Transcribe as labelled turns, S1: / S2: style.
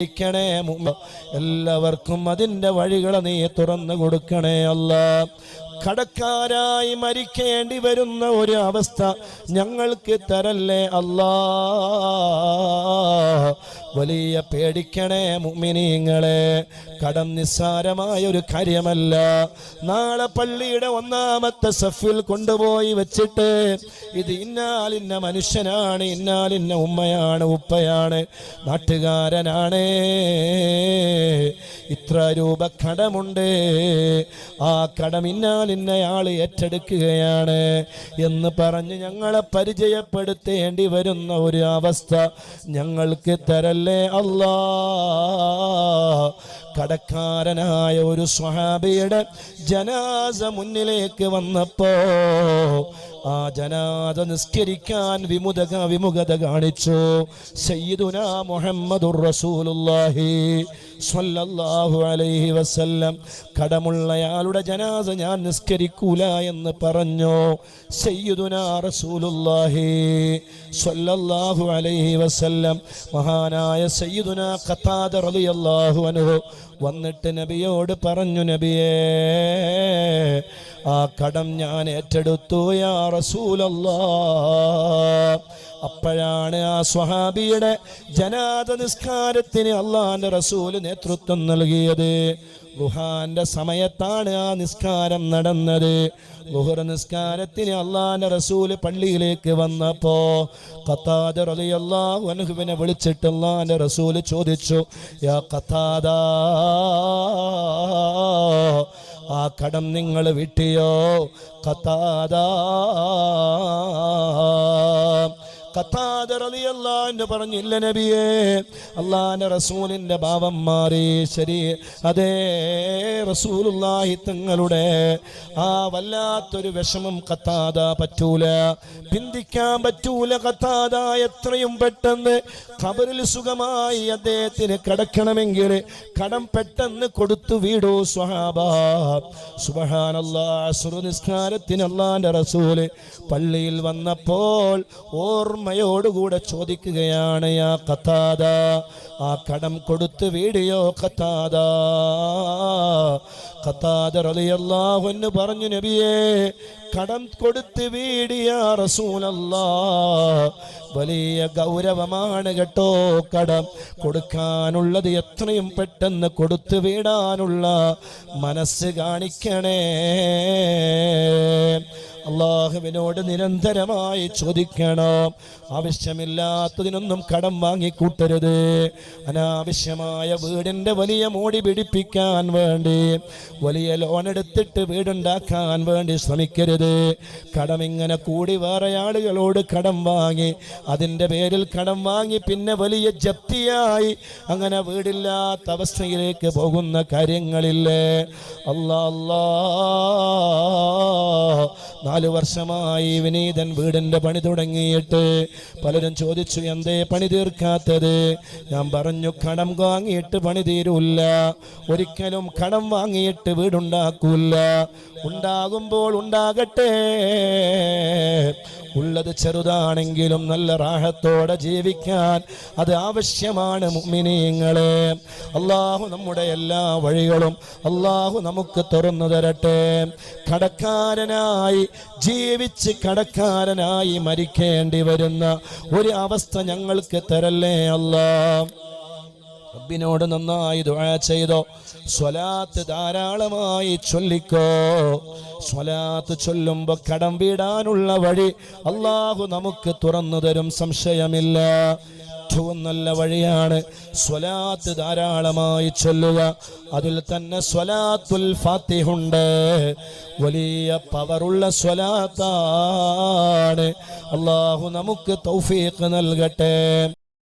S1: ണേ എല്ലാവർക്കും അതിന്റെ വഴികളെ നീ തുറന്നു കൊടുക്കണേ അല്ല. കടക്കാരായി മരിക്കേണ്ടി വരുന്ന ഒരു അവസ്ഥ ഞങ്ങൾക്ക് തരല്ലേ അല്ലാ. വലിയ പേടിക്കണേ മുമിനീങ്ങളെ കടം നിസ്സാരമായ ഒരു കാര്യമല്ല. നാളെ പള്ളിയുടെ ഒന്നാമത്തെ സഫിൽ കൊണ്ടുപോയി വെച്ചിട്ട് ഇത് ഇന്നാലിന്ന മനുഷ്യനാണ് ഇന്നാലിന്ന ഉമ്മയാണ് ഉപ്പയാണ് നാട്ടുകാരനാണ്. ഇത്ര രൂപ കടമുണ്ട്. ആ കടം ഇന്നാലിന്നയാൾ ഏറ്റെടുക്കുകയാണ് എന്ന് പറഞ്ഞ് ഞങ്ങളെ പരിചയപ്പെടുത്തേണ്ടി വരുന്ന ഒരു അവസ്ഥ ഞങ്ങൾക്ക് തരല്ലേ അല്ലാ കടക്കാരനായ ഒരു സ്വഹാബിയുടെ ജനാസ മുന്നിലേക്ക് വന്നപ്പോ ആ ജനാദ നിസ്കരിക്കാൻ വിമുഖ വിമുഖത കാണിച്ചു. സയ്യിദുന മുഹമ്മദുർ റസൂലുള്ളാഹി സ്വല്ലല്ലാഹു അലൈഹി വസല്ലം. കടമുള്ളയാളുടെ ജനാസ ഞാൻ നിസ്കരിക്കൂല എന്ന് പറഞ്ഞു. സയ്യിദുന റസൂലുള്ളാഹി സ്വല്ലല്ലാഹു അലൈഹി വസല്ലം. മഹാനായ സയ്യിദുന ഖത്താദ റളിയല്ലാഹു അൻഹു വന്നിട്ട് നബിയോട് പറഞ്ഞു നബിയേ ആ കടം ഞാൻ ഏറ്റെടുത്തു യാ റസൂലല്ലാ അപ്പോഴാണ് ആ സ്വഹാബിയുടെ ജനാദ നിസ്കാരത്തിന് അള്ളാഹാന്റെ റസൂൽ നേതൃത്വം നൽകിയത്. ലുഹാന്റെ സമയത്താണ് ആ നിസ്കാരം നടന്നത്. ലുഹുറ നിസ്കാരത്തിന് അള്ളാന്റെ റസൂൽ പള്ളിയിലേക്ക് വന്നപ്പോ ഖത്താദ റളിയല്ലാഹു വിളിച്ചിട്ട് അള്ളാന്റെ റസൂൽ ചോദിച്ചു യാ ഖത്താദ ആ കടം നിങ്ങൾ വിട്ടിയോ? കത്താദ കത്താദറിയല്ലാന്ന് പറഞ്ഞില്ല നബിയേ. അള്ളാന്റെ റസൂലിന്റെ ഭാവം മാറി. ശരി. അതേ റസൂലുള്ളാഹി തങ്ങളുടെ ആ വല്ലാത്തൊരു വിഷമം കത്താത പറ്റൂല. പിന്തിക്കാൻ പറ്റൂല കത്താത എത്രയും പെട്ടെന്ന്. ഖബറിൽ സുഖമായി അദ്ദേഹത്തിന് കിടക്കണമെങ്കിൽ കടം പെട്ടെന്ന് കൊടുത്തു വീടോ സ്വഹാബ. അള്ളാന്റെ റസൂൽ പള്ളിയിൽ വന്നപ്പോൾ ഓർമ്മയോടുകൂടെ ചോദിക്കുകയാണ് ആ കത്താത ആ കടം കൊടുത്ത് വീടിയോ കത്താത കത്താത റളിയല്ലാഹു പറഞ്ഞു നബിയേ കടം കൊടുത്ത് വീടിയ റസൂലല്ലാ വലിയ ഗൗരവമാണ് കേട്ടോ കടം. കൊടുക്കാനുള്ളത് എത്രയും പെട്ടെന്ന് കൊടുത്തു വീടാനുള്ള മനസ്സ് കാണിക്കണേ. അള്ളാഹുവിനോട് നിരന്തരമായി ചോദിക്കണം. ആവശ്യമില്ലാത്തതിനൊന്നും കടം വാങ്ങിക്കൂട്ടരുത്. അനാവശ്യമായ വീടിന്റെ വലിയ മോടി പിടിപ്പിക്കാൻ വേണ്ടി വലിയ ലോൺ എടുത്തിട്ട് വീടുണ്ടാക്കാൻ വേണ്ടി ശ്രമിക്കരുത്. കടം ഇങ്ങനെ കൂടി വേറെ ആളുകളോട് കടം വാങ്ങി അതിന്റെ പേരിൽ കടം വാങ്ങി പിന്നെ വലിയ ജപ്തിയായി അങ്ങനെ വീടില്ലാത്ത അവസ്ഥയിലേക്ക് പോകുന്ന കാര്യങ്ങളില്ലേ? അല്ലാ അല്ലാ. നാല് വർഷമായി വിനീതൻ വീടിന്റെ പണി തുടങ്ങിയിട്ട് പലരും ചോദിച്ചു എന്തേ പണി തീർക്കാത്തത്? ഞാൻ പറഞ്ഞു കടം വാങ്ങിയിട്ട് പണി തീരൂല്ല. ഒരിക്കലും കടം വാങ്ങിയിട്ട് വീടുണ്ടാക്കൂല ഉണ്ടാകുമ്പോൾ ഉണ്ടാകട്ടെ. ഉള്ളത് ചെറുതാണെങ്കിലും നല്ല റാഹത്തോടെ ജീവിക്കാൻ അത് ആവശ്യമാണ് മുഅ്മിനീങ്ങളെ അള്ളാഹു നമ്മുടെ എല്ലാ വഴികളും അള്ളാഹു നമുക്ക് തുറന്നു തരട്ടെ. കടക്കാരനായി ജീവിച്ച് കടക്കാരനായി മരിക്കേണ്ടി വരുന്ന ഒരു അവസ്ഥ ഞങ്ങൾക്ക് തരല്ലേ അല്ലാ റബ്ബിനോട് നന്നായി ദുആ ചെയ്തോ. സ്വലാത്ത് ധാരാളമായി ചൊല്ലിക്കോ. സ്വലാത്ത് ചൊല്ലുമ്പോ കടം വീടാനുള്ള വഴി അള്ളാഹു നമുക്ക് തുറന്നു തരും സംശയമില്ല. ഏറ്റവും നല്ല വഴിയാണ് സ്വലാത്ത് ധാരാളമായി ചൊല്ലുക. അതിൽ തന്നെ സ്വലാത്തുൽ ഫാത്തിഹുണ്ട്. വലിയ പവറുള്ള സ്വലാത്താണ്. അള്ളാഹു നമുക്ക് തൗഫീഖ് നൽകട്ടെ.